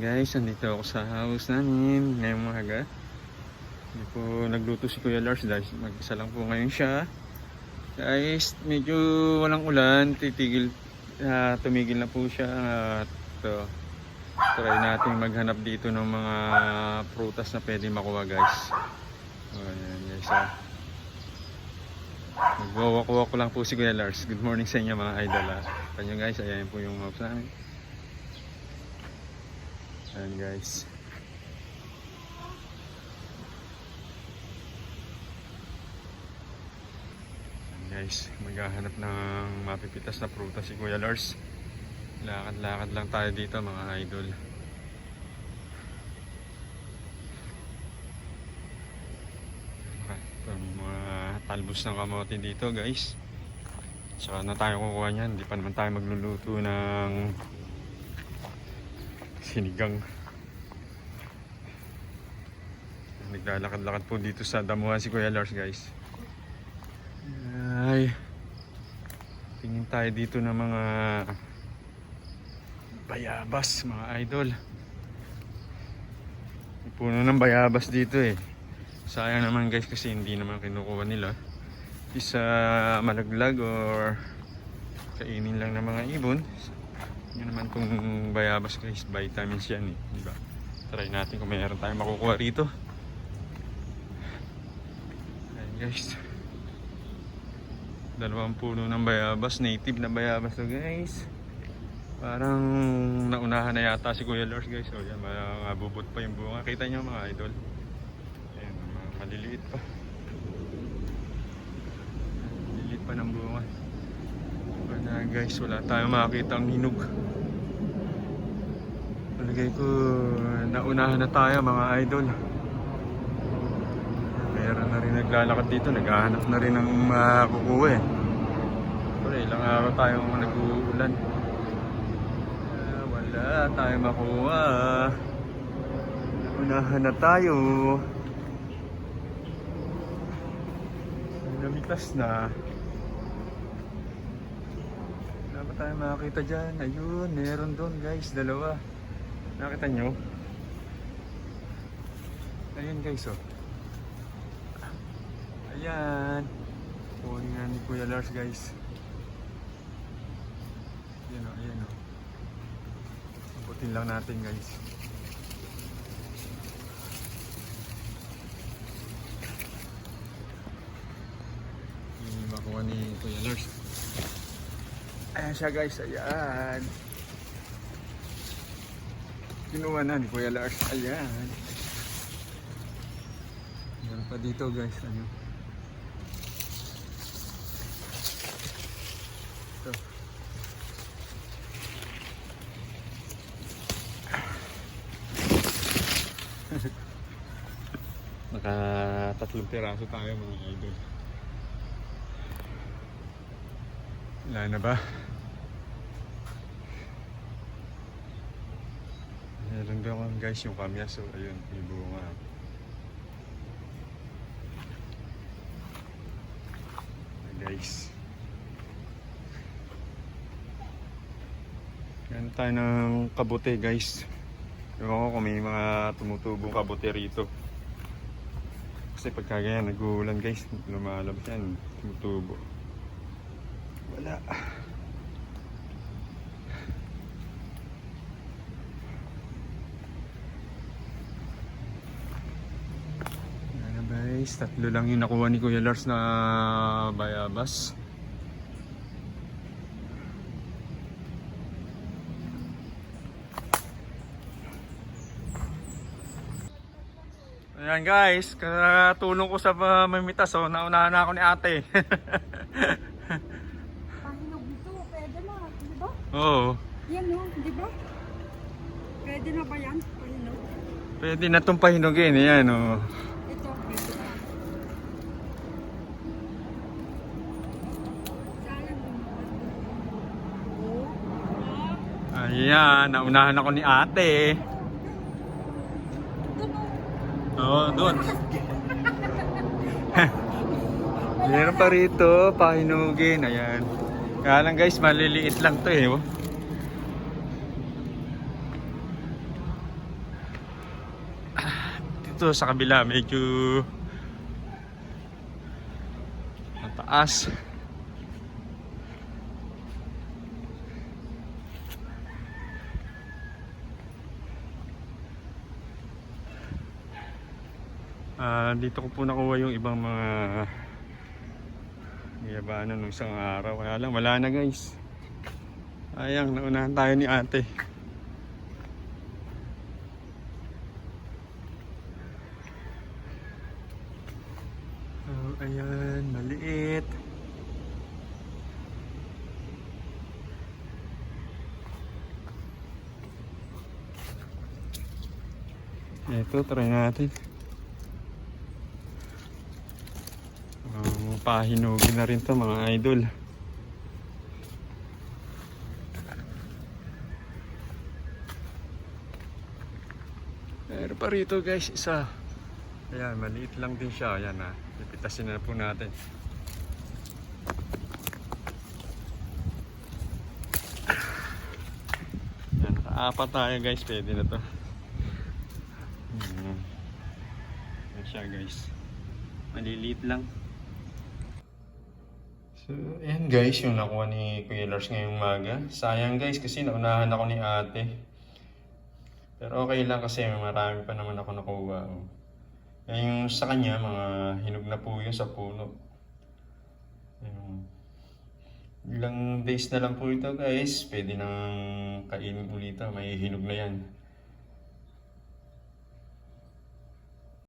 guys, andito ako sa house namin ngayong umaga. Hindi po nagluto si Kuya Lars dahil mag-isa lang po ngayon siya. Guys, medyo walang ulan, titigil, ah, tumigil na po siya at uh, try natin maghanap dito ng mga prutas na pwede makuha guys. O, ayan guys ah. Nagwawak-walk ko lang po si Kuya Lars. Good morning sa inyo mga idol ah. Kanyo guys, ayan po yung house namin. Ayan guys. Ayan guys, maghahanap ng mapipitas na prutas si Kuya Lars. Lakad-lakad lang tayo dito mga idol. Ito mga talbos ng kamote dito guys. Saka na tayo kukuha niyan. Hindi pa naman tayo magluluto ng sinigang. Naglalakad-lakad po dito sa damuhan si Kuya Lars guys. Ay. Tingin tayo dito ng mga bayabas mga idol. Puno ng bayabas dito eh. Sayang naman guys kasi hindi naman kinukuha nila. Isa malaglag or kainin lang ng mga ibon. Yun naman tong bayabas guys, vitamins yan eh. Diba? Try natin kung mayroon tayong makukuha rito. Ayan guys. Dalawang puno ng bayabas, native na bayabas to guys. Parang naunahan na yata si Kuya Lars guys. O yan, mga bubot pa yung bunga. Kita nyo mga idol. Ayan, mga maliliit pa. Maliliit pa ng bunga. Wala guys, wala tayong makakita ang hinog. Palagay ko, naunahan na tayo mga idol. Meron na rin naglalakad dito, naghahanap na rin ng makukuha eh. Pero ilang araw tayong nag-uulan. Ah, wala tayong makuha. Naunahan na tayo. Namitas na. Tayong makakita dyan. Ayun, meron doon guys, dalawa. Nakita nyo? Ayun guys oh. Ayan. Kunin nga ni Kuya Lars guys. Ayan o, ayan o. Abutin lang natin guys. Hindi makuha ni Kuya Lars. Ayan siya guys, ayan. Kinuha na ni Kuya Lars, ayan. Meron pa dito guys, ano. Ito. Naka tatlong piraso tayo mga idol. Wala na ba? Meron doon guys yung kamyas. So ayun, may bunga. guys. Yan tayo ng kabote guys. Ewan ko kung may mga tumutubong kabote rito. Kasi pagka ganyan nag-uulan guys, lumalabas yan, tumutubo. Wala. Ano guys, tatlo lang yung nakuha ni Kuya Lars na bayabas. Ayan guys, katulong ko sa mamimitas oh, naunahan na ako ni ate. Pahinog ito, pwede na, di ba? Oo, Yan o, di ba? Pwede na ba yan? Pahinog. pwede na itong pahinugin. Ayan oh. Ito, pwede na. Sayang Oh, ah, Ayan, naunahan ako ni ate. Oo, doon. Meron pa rito, pahinugin. Ayan. Kaya lang guys, maliliit lang to eh. oh. dito sa kabila medyo mataas. Ah, dito ko po nakuha yung ibang mga yabanan nung isang araw. Kaya lang, wala na guys. Ayang, naunahan tayo ni ate. Oh, ayan, maliit. Ito, try natin. Pahinugin na rin to mga idol. Meron pa rito guys, isa. Ayan, maliit lang din siya. Ayan na, pipitasin na po natin. Ayan, nakaapat tayo guys, pwede na to. Ayan siya guys. Maliliit lang. So, ayan guys, yung nakuha ni Kuya Lars ngayong umaga. Sayang guys, kasi naunahan ako ni ate. Pero okay lang kasi marami pa naman ako nakuha. oh. Yan yung sa kanya, mga hinog na po yun sa puno. Ayun. Ilang days na lang po ito guys. Pwede nang kainin ulit. May hinog na yan.